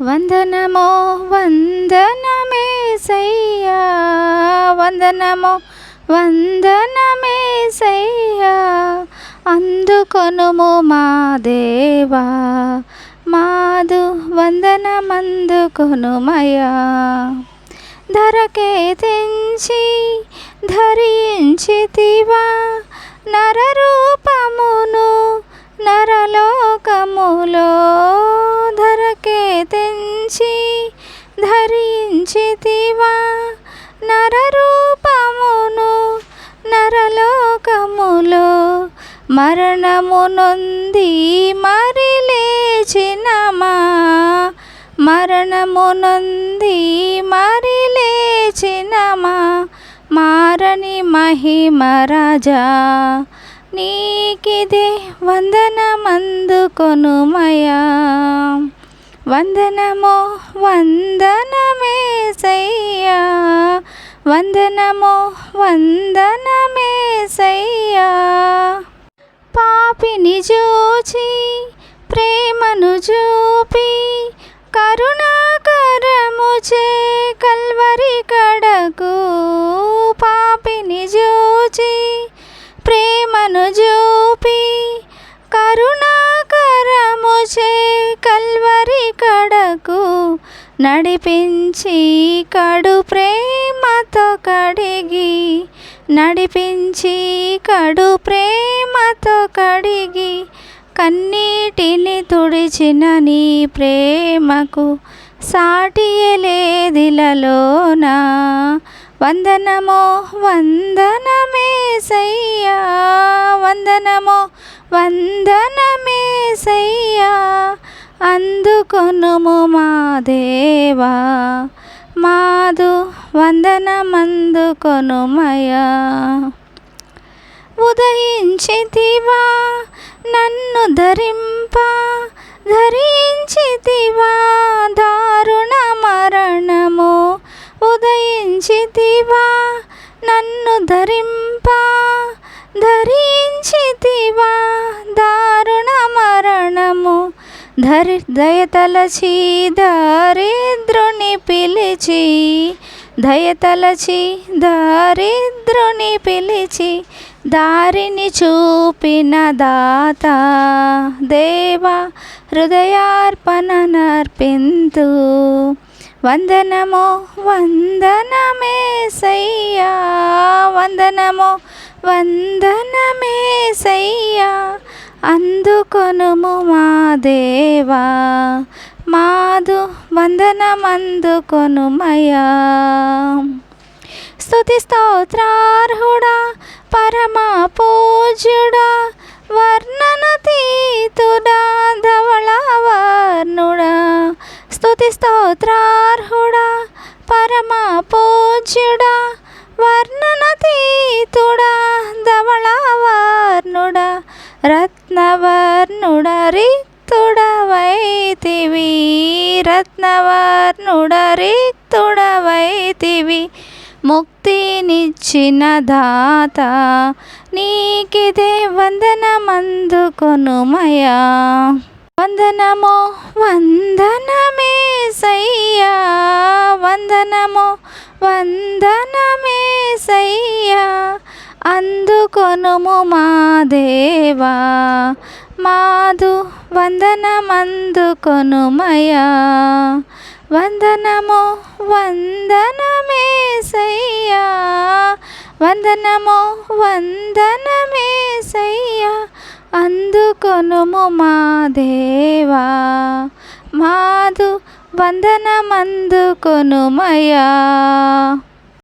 వందనమో వందనమేసయ్యా వందనమో వందనమేసయ్యా అందుకొనుము మా దేవా మాదు వందనమందుకొనుమయా ధరకే తెంచి ధరించితివా నరరూపమును నరలోకములో తెంచి ధరించితివా నరరూపమును నరలోకములో మరణము నొంది మరి లేచినమా? మరణము నొంది మరి లేచినమా? మారని మహిమ రాజా నీకిదే వందనమందుకొనుమయా వందనమో వందనమేసయ్యా వందనమో వందనమేసయ్యా పాపిని చూచి ప్రేమను చూపి కరుణాకరము చే కల్వరి కడకు నడిపించి కడు ప్రేమతో కడిగి నడిపించి కడు ప్రేమతో కడిగి కన్నీటిని తుడిచిన నీ ప్రేమకు సాటియలేదిలలోనా. వందనమో వందనమేసయ్యా వందనమో వందనమేసయ్యా అందుకొనుము మా దేవా మాదు వందనమందుకొనుమయా ఉదయించితివా నన్ను ధరింప ధరించితివా దారుణ మరణము. ఉదయించితివా నన్ను ధరింప ధరించితివా దారుణ ధరి దయతలచి దారిద్రుని పిలిచి దయతలచి దారిద్రుని పిలిచి దారిని చూపిన దాత దేవా హృదయార్పణ నర్పింతు వందనమో సయ్యా వందనమో వందనమేసయ్యా అందుకొనుము మా దేవా. మాదు వందనమందుకొనుమయా స్థుతి స్తోత్రార్హుడా పరమా పూజ్యుడా వర్ణనతీతుడా ధవళవర్ణుడా. స్థుతి స్తోత్రార్హుడా పరమా పూజ్యుడా వర్ణనతీతుడా ధవళవర్ణుడా. రత్ రిక్తుడవైతివి రత్నవర్ణుడ రిక్తుడవైతివి ముక్తినిచ్చిన దాత నీకిదే వందనమందుకొనుమయా వందనమో వందనమేసయ్యా వందనమో వందనమేసయ్యా అందుకొనుము మా దేవా మాదు వందనమందుకొనుమయా. వందనమో వందనమేసయ్యా. వందనమో వందనమేసయ్యా. అందుకొనుము మా దేవా మాదు వందనమందుకొనుమయా.